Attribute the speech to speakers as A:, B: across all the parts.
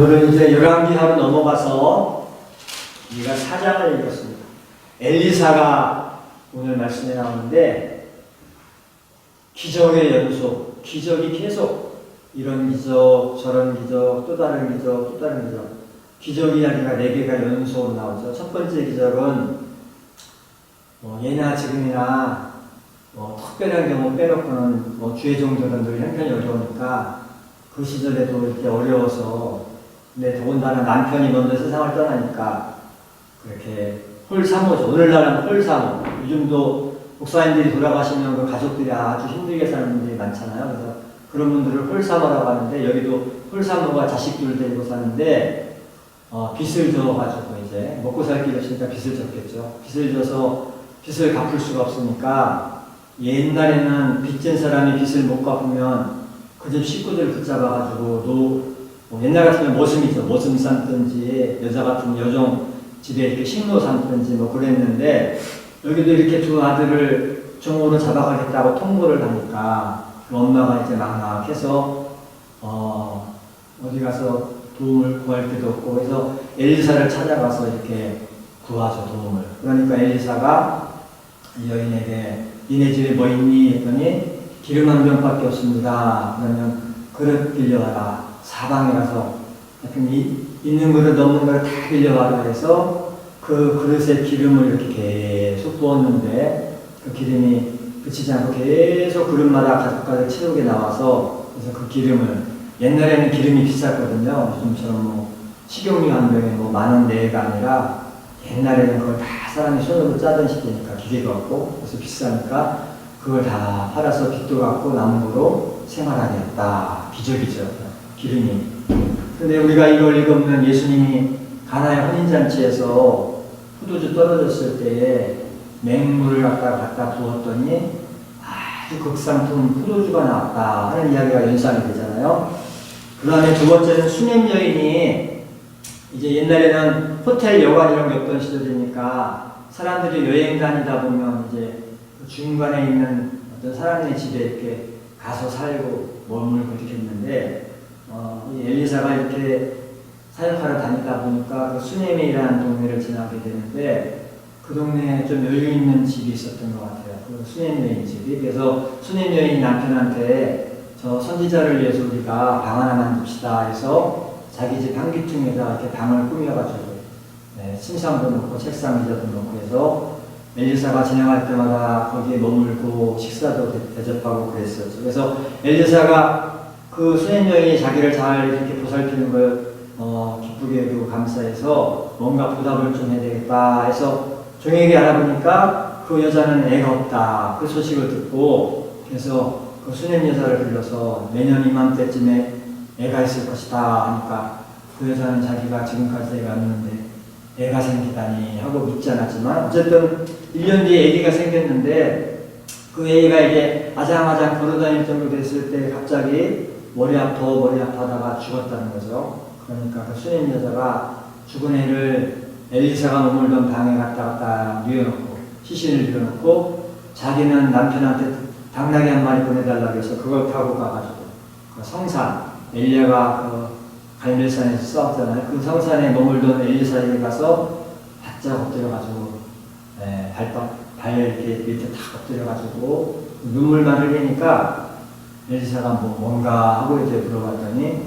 A: 오늘은 이제 열왕기하로 넘어가서 우리가 사장을 읽었습니다. 엘리사가 오늘 말씀에 나오는데 기적의 연속, 기적이 계속 이런 기적, 저런 기적, 또 다른 기적, 또 다른 기적. 기적 이야기가 네 개가 연속으로 나오죠. 첫 번째 기적은 뭐 예나 지금이나 뭐 특별한 경우 빼놓고는 뭐 주의 종들은 늘 형편이 어려우니까 그 시절에도 이렇게 어려워서 근데 더군다나 남편이 먼저 세상을 떠나니까 그렇게 홀사모죠. 오늘날은 홀사모. 요즘도 목사님들이 돌아가시면 그 가족들이 아주 힘들게 사는 분들이 많잖아요. 그래서 그런 분들을 홀사모라고 하는데 여기도 홀사모가 자식들을 데리고 사는데 어, 빚을 져가지고 이제 먹고 살 길이 없으니까 빚을 졌겠죠. 빚을 져서 빚을 갚을 수가 없으니까 옛날에는 빚진 사람이 빚을 못 갚으면 그 집 식구들 붙잡아가지고 노, 뭐 옛날 같으면 모슴이죠. 모슴 삼든지 여자 같은 여종 집에 이렇게 식로 삼든지 뭐 그랬는데 여기도 이렇게 두 아들을 종으로 잡아가겠다고 통보를 하니까 그 엄마가 이제 막막해서 어, 어디 가서 도움을 구할 데도 없고 그래서 엘리사를 찾아가서 이렇게 구하죠 도움을. 그러니까 엘리사가 이 여인에게 니네 집에 뭐 있니? 했더니 기름 한 병밖에 없습니다. 그러면 그릇 빌려와라 사방에 가서 하여튼 이, 있는 그릇 없는 그릇 다 빌려와라 해서 그 그릇에 기름을 이렇게 계속 부었는데 그 기름이 그치지 않고 계속 그릇마다 가득가득 채우게 나와서 그래서 그 기름을 옛날에는 기름이 비쌌거든요. 요즘처럼 뭐 식용유 한 병에 뭐 만원 내가 아니라 옛날에는 그걸 다 사람이 손으로 짜던 시대니까 기계가 없고 그래서 비싸니까 그걸 다 팔아서 빚도 갚고 남은 거로 생활하게 했다. 기적이죠. 기름이. 근데 우리가 이걸 읽으면 예수님이 가나의 혼인잔치에서 포도주 떨어졌을 때에 맹물을 갖다 갖다 부었더니 아주 극상품 포도주가 나왔다 하는 이야기가 연상이 되잖아요. 그 다음에 두 번째는 수냄 여인이 이제 옛날에는 호텔 여관 이런 게 없던 시절이니까 사람들이 여행 다니다 보면 이제 그 중간에 있는 어떤 사람의 집에 이렇게 가서 살고 머물고 이렇게 했는데 어, 이 엘리사가 이렇게 사역하러 다니다 보니까 그 수네미라는 동네를 지나게 되는데 그 동네에 좀 여유 있는 집이 있었던 것 같아요. 그 여인 집이. 그래서 여인 남편한테 저 선지자를 위해서 우리가 방 하나 만듭시다 해서 자기 집 한기퉁에다 이렇게 방을 꾸며가지고 네, 침상도 놓고 책상 의자도 놓고 해서 엘리사가 지나갈 때마다 거기에 머물고 식사도 대- 대접하고 그랬었죠. 그래서 엘리사가 그 여인이 자기를 잘 이렇게 보살피는 걸 어, 기쁘게 여기고 감사해서 뭔가 보답을 좀 해야 되겠다 해서 종에게 알아보니까 그 여자는 애가 없다. 그 소식을 듣고 그래서 그 수냄 여자를 불러서 내년 이맘때쯤에 애가 있을 것이다 하니까 그 여자는 자기가 지금까지 애가 없는데 애가 생기다니 하고 믿지 않았지만 어쨌든 1년 뒤에 애기가 생겼는데 그 애기가 이제 아장아장 걸어다닐 정도 됐을 때 갑자기 머리 아파 머리 아파다가 죽었다는 거죠. 그러니까 그 수냄 여자가 죽은 애를 엘리사가 머물던 방에 갔다 갔다 뉘어놓고 시신을 뉘어놓고 자기는 남편한테 당나귀 한 마리 보내달라고 해서 그걸 타고 가가지고 그 성산 엘리야가 그 갈멜산에서 싸웠잖아요. 그 성산에 머물던 엘리사에게 가서 바짝 엎드려가지고 에, 발바 발 이렇게 밑에 탁 엎드려가지고 눈물만 흘리니까 엘리사가 뭐 뭔가 하고 이제 물어봤더니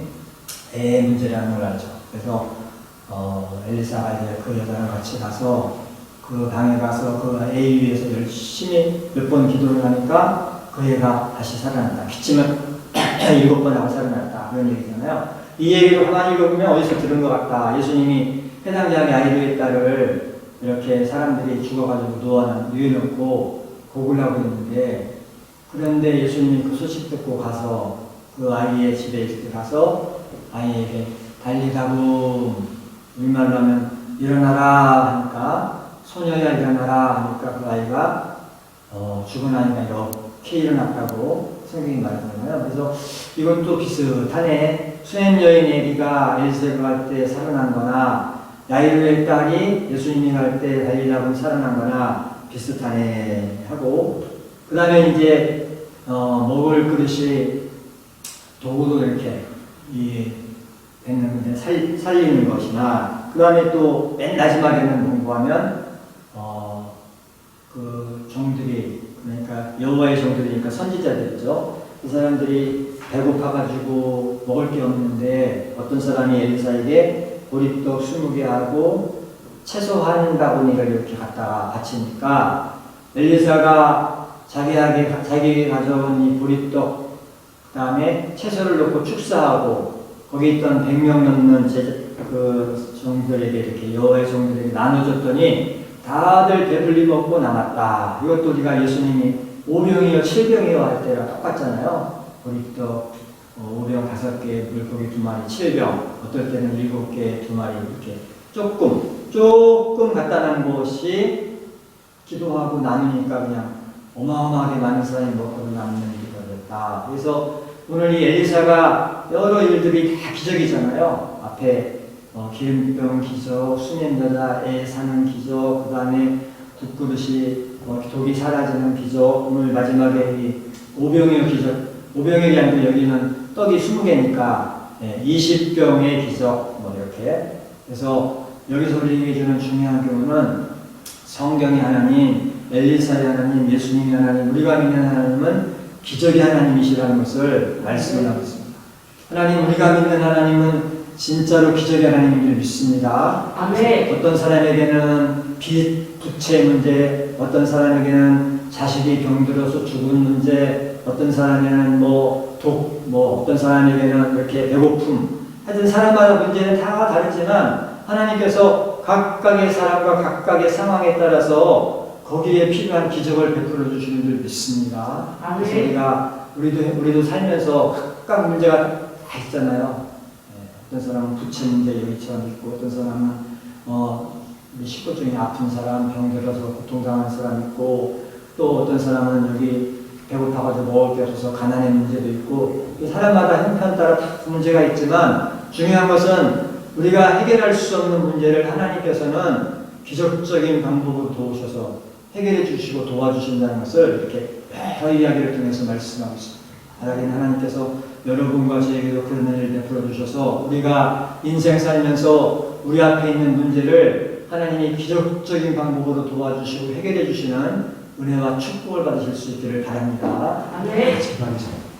A: 애 문제라는 걸 알죠. 그래서 어, 엘리사가 이제 그 여자랑 같이 가서 그 방에 가서 그 애 위해서 열심히 몇 번 기도를 하니까 그 애가 다시 살아났다. 기침을 일곱 번 하고 살아났다. 그런 얘기잖아요. 이 얘기를 가만히 읽어보면 어디서 들은 것 같다. 예수님이 해당장의 아이들의 딸을 이렇게 사람들이 죽어가지고 누워, 누워놓고 곡을 하고 있는데 그런데 예수님이 그 소식 듣고 가서 그 아이의 집에 이렇게 가서 아이에게 달리다고 우리말로 하면 일어나라 하니까 소녀야 일어나라 하니까 그 아이가 어, 죽은 아이가 이렇게 일어났다고 성경이 말하잖아요. 그래서 이건 또 비슷하네. 수행 여인 애기가 엘세가 갈때 살아난 거나 야이루의 딸이 예수님이 갈때 달리다고 살아난 거나 비슷하네 하고 그 다음에 이제 어, 먹을 그릇이 도구도 이렇게 이 문제 살, 살리는 것이나 그 다음에 또 맨 마지막에는 공부하면 어, 그 종들이 그러니까 여호와의 종들이니까 선지자들이죠. 이 사람들이 배고파가지고 먹을 게 없는데 어떤 사람이 엘리사에게 보리떡 20개 하고 채소 한 바구니를 이렇게 갖다가 바치니까 엘리사가 자기에게, 자기에게 가져온 이 보리떡 그 다음에 채소를 넣고 축사하고 거기 있던 100명 넘는 제, 그 종들에게 이렇게 여호와의 종들에게 나눠줬더니 다들 배불리 먹고 남았다. 이것도 우리가 예수님이 5병이요 7병이요 할 때랑 똑같잖아요. 보리떡 어, 5병 5개, 물고기 2마리 7병, 어떨 때는 7개 2마리 이렇게 조금 조금 갖다 난 것이 기도하고 나누니까 그냥 어마어마하게 많은 사람이 먹고 남는 일이 됐다. 그래서 오늘 이 엘리사가 여러 일들이 다 기적이잖아요. 앞에 어, 기름병 기적, 수면 여자 애 사는 기적, 그 다음에 국그릇이 어, 독이 사라지는 기적, 오늘 마지막에 이 오병의 기적, 오병의 양도 여기는 떡이 20개니까 예, 20병의 기적 뭐 이렇게 그래서 여기서 우리에게 주는 중요한 교훈은 성경의 하나님, 엘리사의 하나님, 예수님의 하나님, 우리가 믿는 하나님은 기적의 하나님이시라는 것을 말씀하고 있습니다. 하나님, 우리가 믿는 하나님은 진짜로 기적의 하나님인 줄 믿습니다.
B: 아멘.
A: 어떤 사람에게는 빚, 부채 문제, 어떤 사람에게는 자식이 병들어서 죽은 문제, 어떤 사람에게는 뭐 독, 뭐 어떤 사람에게는 이렇게 배고픔. 하여튼 사람마다 문제는 다 다르지만 하나님께서 각각의 사람과 각각의 상황에 따라서 거기에 필요한 기적을 베풀어 주시는 줄 믿습니다. 그래서. 우리가 우리도 우리도 살면서 각각 문제가 다 있잖아요. 예, 어떤 사람은 부채 문제 여기처럼 있고 어떤 사람은 어, 식구 중에 아픈 사람, 병들어서 고통당하는 사람 있고 또 어떤 사람은 여기 배고파가지고 먹을 게 없어서 가난의 문제도 있고 이 사람마다 형편 따라 다 문제가 있지만 중요한 것은 우리가 해결할 수 없는 문제를 하나님께서는 기적적인 방법으로 도우셔서 해결해 주시고 도와주신다는 것을 이렇게 여러 이야기를 통해서 말씀하고 있습니다. 하나님 하나님께서 여러분과 저에게도 그런 일을 베풀어 주셔서 우리가 인생 살면서 우리 앞에 있는 문제를 하나님이 기적적인 방법으로 도와주시고 해결해 주시는 은혜와 축복을 받으실 수 있기를 바랍니다.
B: 아멘.
A: 기도하겠습니다.